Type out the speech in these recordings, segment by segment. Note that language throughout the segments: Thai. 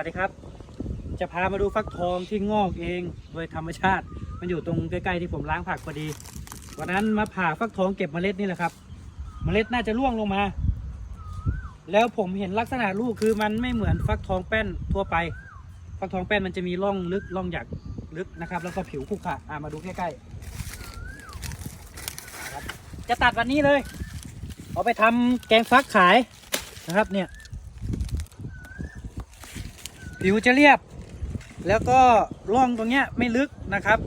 วัสดีครับ จะพามาดูฟักทองที่งอกเองโดยธรรมชาติ มันอยู่ตรงใกล้ๆที่ผมล้างผักพอดี วันนั้นมาผ่าฟักทองเก็บเมล็ดนี่แหละครับ เมล็ดน่าจะร่วงลงมา แล้วผมเห็นลักษณะลูกคือมันไม่เหมือนฟักทองแป้นทั่วไป ฟักทองแป้นมันจะมีร่องลึกร่องหยักลึกนะครับ แล้วก็ผิวขรุขระอะมาดูใกล้ๆจะตัดวันนี้เลย เอาไปทำแกงฟักขายนะครับเนี่ย ผิวจะเรียบ แล้วก็ร่องตรงเนี้ยไม่ลึกนะครับ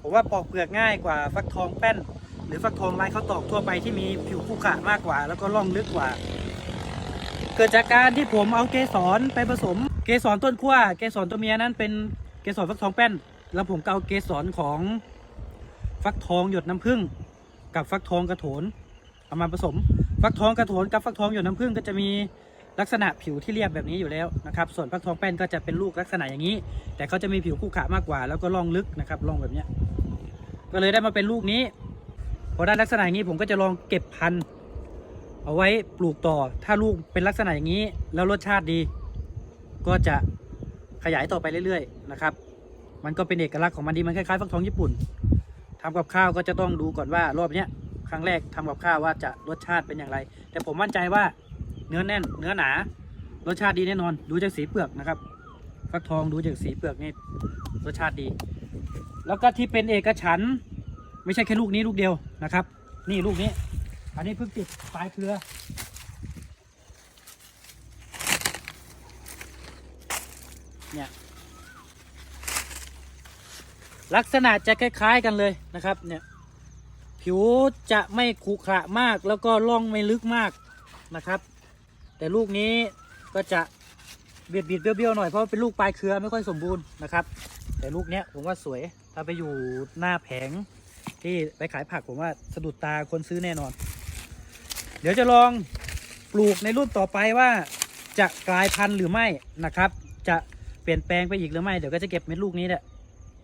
ผมว่าปอกเปลือกง่ายกว่าฟักทองแป้น หรือฟักทองลายข้าวตอกทั่วไปที่มีผิวขรุขระมากกว่า แล้วก็ร่องลึกกว่า เกิดจากการที่ผมเอาเกสรไปผสม เกสรต้นขั้วเกสรตัวเมียนั้นเป็นเกสรฟักทองแป้น แล้วผมก็เอาเกสรของฟักทองหยดน้ำผึ้งกับฟักทองกระโถนเอามาผสม ฟักทองกระโถนกับฟักทองหยดน้ำผึ้งก็จะมี ลักษณะผิวที่เรียบแบบนี้อยู่แล้วนะครับ ส่วนฟักทองแป้นก็จะเป็นลูกลักษณะอย่างนี้ แต่เขาจะมีผิวขรุขระมากกว่า แล้วก็ร่องลึกนะครับร่องแบบนี้ก็เลยได้มาเป็นลูกนี้ พอได้ลักษณะอย่างนี้ผมก็จะลองเก็บพันธุ์เอาไว้ปลูกต่อ ถ้าลูกเป็นลักษณะอย่างนี้ แล้วรสชาติดี ก็จะขยายต่อไปเรื่อยๆนะครับ มันก็เป็นเอกลักษณ์ของมันดีมันคล้ายๆฟักทองญี่ปุ่นทำกับข้าวก็จะต้องดูก่อนว่ารอบเนี้ยครั้งแรกทำกับข้าวว่าจะรสชาติเป็นอย่างไร แต่ผมมั่นใจว่า เนื้อแน่น เนื้อหนา รสชาติดีแน่นอน ดูจากสีเปลือกนะครับฟักทองดูจากสีเปลือกนี่รสชาติดี แล้วก็ที่เป็นเอกฉันไม่ใช่แค่ลูกนี้ลูกเดียวนะครับ นี่ลูกนี้ อันนี้เพิ่งติดปลายเครือ เนี่ยลักษณะจะคล้าย ๆ กันเลยนะครับเนี่ยผิวจะไม่ขรุขระมากแล้วก็ร่องไม่ลึกมากนะครับ แต่ลูกนี้ก็จะเบียดเบียดเบี้ยวๆหน่อยเพราะเป็นลูกปลายเครือไม่ค่อยสมบูรณ์นะครับ แต่ลูกเนี้ยผมว่าสวยถ้าไปอยู่หน้าแผงที่ไปขายผักผมว่าสะดุดตาคนซื้อแน่นอน เดี๋ยวจะลองปลูกในรุ่นต่อไปว่าจะกลายพันธุ์หรือไม่นะครับ จะเปลี่ยนแปลงไปอีกหรือไม่เดี๋ยวก็จะเก็บเม็ดลูกนี้แหละ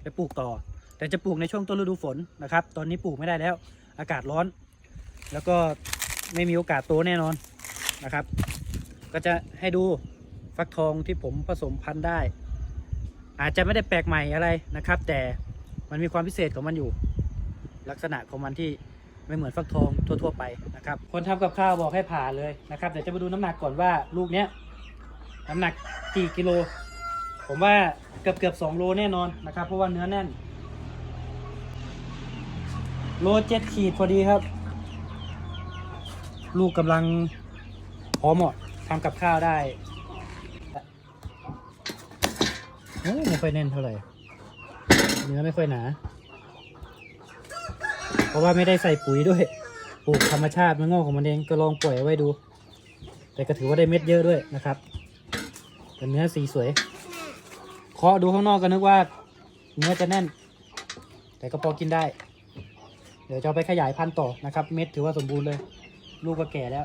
ไปปลูกต่อ แต่จะปลูกในช่วงต้นฤดูฝนนะครับ ตอนนี้ปลูกไม่ได้แล้ว อากาศร้อน แล้วก็ไม่มีโอกาสโตแน่นอนนะครับ ก็จะให้ดูฟักทองที่ผมผสมพันธุ์ได้ อาจจะไม่ได้แปลกใหม่อะไรนะครับ แต่มันมีความพิเศษของมันอยู่ ลักษณะของมันที่ไม่เหมือนฟักทองทั่ว ๆ ไปนะครับ คนทำกับข้าวบอกให้ผ่าเลยนะครับเดี๋ยวจะมาดูน้ำหนักก่อนว่าลูกเนี้ยน้ำหนักกี่กิโล ผมว่าเกือบเกือบสองโลแน่นอนนะครับ เพราะว่าเนื้อแน่น โลเจ็ดขีดพอดีครับ ลูกกำลังพร้อมเหมาะ ทำกับข้าวได้เอ้ไม่ค่อยแน่นเท่าไหร่ เนื้อไม่ค่อยหนา เพราะว่าไม่ได้ใส่ปุ๋ยด้วย ปลูกธรรมชาติมันงอกของมันเองก็ลองปล่อยไว้ดู แต่ก็ถือว่าได้เม็ดเยอะด้วยนะครับแต่เนื้อสีสวย เคาะดูข้างนอกก็นึกว่า เนื้อจะแน่น แต่ก็พอกินได้ เดี๋ยวจะไปขยายพันธุ์ต่อนะครับ เม็ดถือว่าสมบูรณ์เลย ลูกก็แก่แล้ว